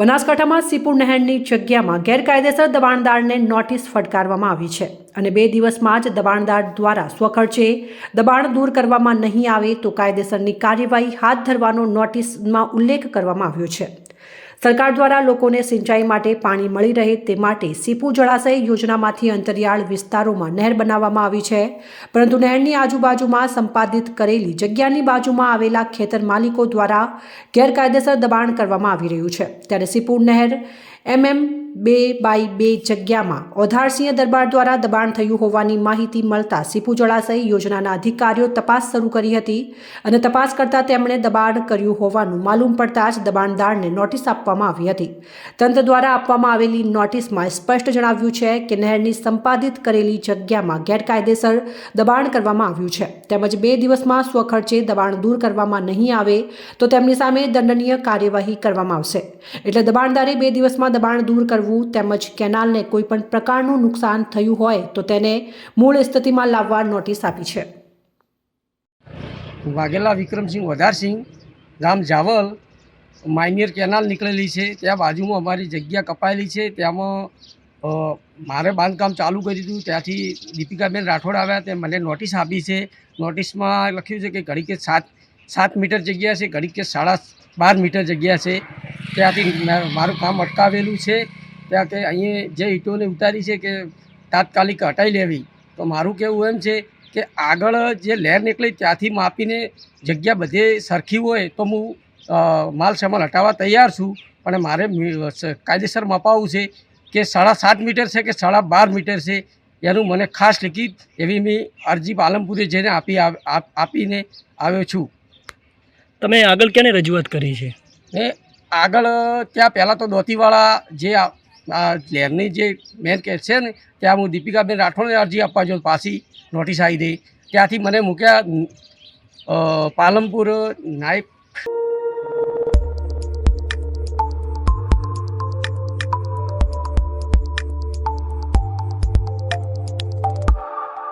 બનાસકાંઠામાં સીપુર નહેરની જગ્યામાં ગેરકાયદેસર દબાણદારને નોટિસ ફટકારવામાં આવી છે અને બે દિવસમાં જ દબાણદાર દ્વારા સ્વખર્ચે દબાણ દૂર કરવામાં નહીં આવે તો કાયદેસરની કાર્યવાહી હાથ ધરવાનો નોટિસમાં ઉલ્લેખ કરવામાં આવ્યો છે. સરકાર દ્વારા લોકોને સિંચાઈ માટે પાણી મળી રહે તે માટે સીપુ જળાશય યોજનામાંથી અંતરિયાળ વિસ્તારોમાં નહેર બનાવવામાં આવી છે. પરંતુ નહેરની આજુબાજુમાં સંપાદિત કરેલી જગ્યાની બાજુમાં આવેલા ખેતર માલિકો દ્વારા ગેરકાયદેસર દબાણ કરવામાં આવી રહ્યું છે. ત્યારે સીપુ નહેર એમએમ બે બાય બે જગ્યામાં ઓધારસિંહ દરબાર દ્વારા દબાણ થયું હોવાની માહિતી મળતા સીપુ જળાશય યોજનાના અધિકારીઓ તપાસ શરૂ કરી હતી અને તપાસ કરતા તેમણે દબાણ કર્યું હોવાનું માલુમ પડતા જ દબાણદારને નોટિસ આપવામાં આવી હતી. તંત્ર દ્વારા આપવામાં આવેલી નોટિસમાં સ્પષ્ટ જણાવ્યું છે કે નહેરની સંપાદિત કરેલી જગ્યામાં ગેરકાયદેસર દબાણ કરવામાં આવ્યું છે. તેમજ બે દિવસમાં સ્વખર્ચે દબાણ દૂર કરવામાં નહીં આવે તો તેમની સામે દંડનીય કાર્યવાહી કરવામાં આવશે. એટલે દબાણદારે બે દિવસમાં દબાણ દૂર કરવું તેમજ કેનાલને કોઈ પણ પ્રકારનું નુકસાન થયું હોય તો તેને મૂળ સ્થિતિમાં લાવવા નોટિસ આપી છે. વાઘેલા વિક્રમસિંહ વધારસિંહ ગામ જાવલ માઇનિયર કેનાલ નીકળેલી છે. ત્યાં બાજુમાં અમારી જગ્યા કપાયેલી છે. ત્યાંમાં મારે બાંધકામ ચાલુ કર્યું દીધું. ત્યાંથી દીપિકાબેન રાઠોડ આવ્યા. તે મને નોટિસ આપી છે. નોટિસમાં લખ્યું છે કે ઘડી કે સાત સાત મીટર જગ્યા છે, ઘડી કે સાડા બાર મીટર જગ્યા છે. ત્યાંથી મારું કામ અટકાવેલું છે. ત્યાં કે અહીંયા જે ઈંટોને ઉતારી છે કે તાત્કાલિક હટાવી લેવી. તો મારું કહેવું એમ છે કે આગળ જે લહેર નીકળી ત્યાંથી માપીને જગ્યા બધે સરખી હોય તો હું માલ સામાન હટાવવા તૈયાર છું. પણ મારે કાયદેસર મપાવવું છે કે સાડા સાત મીટર છે કે સાડા બાર મીટર છે એનું મને ખાસ લિખિત એવી મેં અરજી પાલનપુરે જઈને આપી આપ- આપીને આવ્યો છું. તમે આગળ ક્યાંને રજૂઆત કરી છે? ને આગળ ત્યાં પહેલાં તો દોતીવાળા જે આ લહેરની જે મેન કેસ છે ને, ત્યાં હું દીપિકાબેન રાઠોડને અરજી આપવા જો પાછી નોટિસ આવી દઈ ત્યાંથી મને મૂક્યા પાલનપુર નાયબ